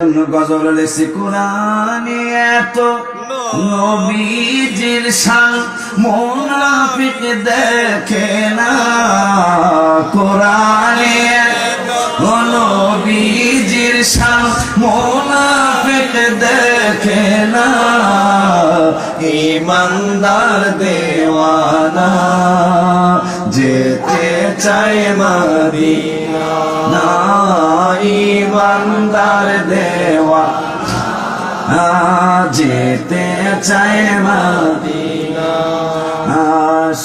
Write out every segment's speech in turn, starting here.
গজল লেছি কোরআনে এত নবীজির শান, মোনাফিক দেখে না। কোরআনে নবীজির শান, মোনাফিক দেখে না। ইমানদার দেওয়ানা, যেতে চায় মাদিনা। না ইমানদার দেওয়া যেতে চায় মাদিনা।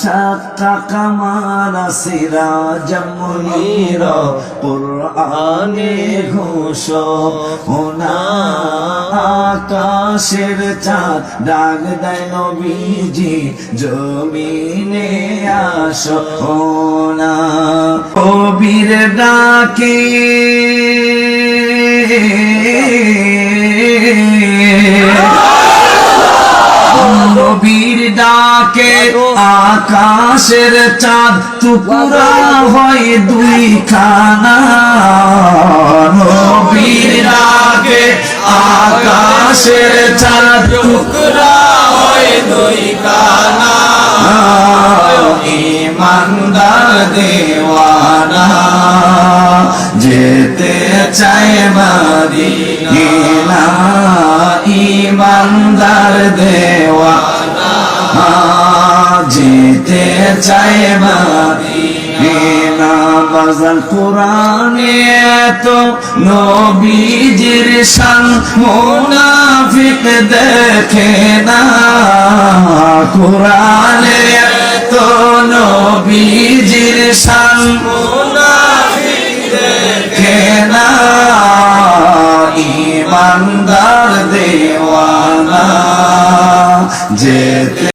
সাত টাকা মারা সিরা জমুনির পুরানে ঘোষ হোনা আকাশের চাঁদ। ডাক দেয় নবীজি, জমিনে আসো। হোনা কবির ডাকে নবীর ডাকে আকাশের চাঁদ টুকরা হয় দুই খানা নবীর ডাকে আকাশের চাঁদ টুকরা হয় দুই খানা ইমানদার দেওয়ানা। চায় মাদিনা ইমানদার দেওয়া। যেতে চায় মাদিনা বাজার কোরআনে তো নবীজির শান, মুনাফিক দেখে না। কোরআনে তো নবীজির শান যেতে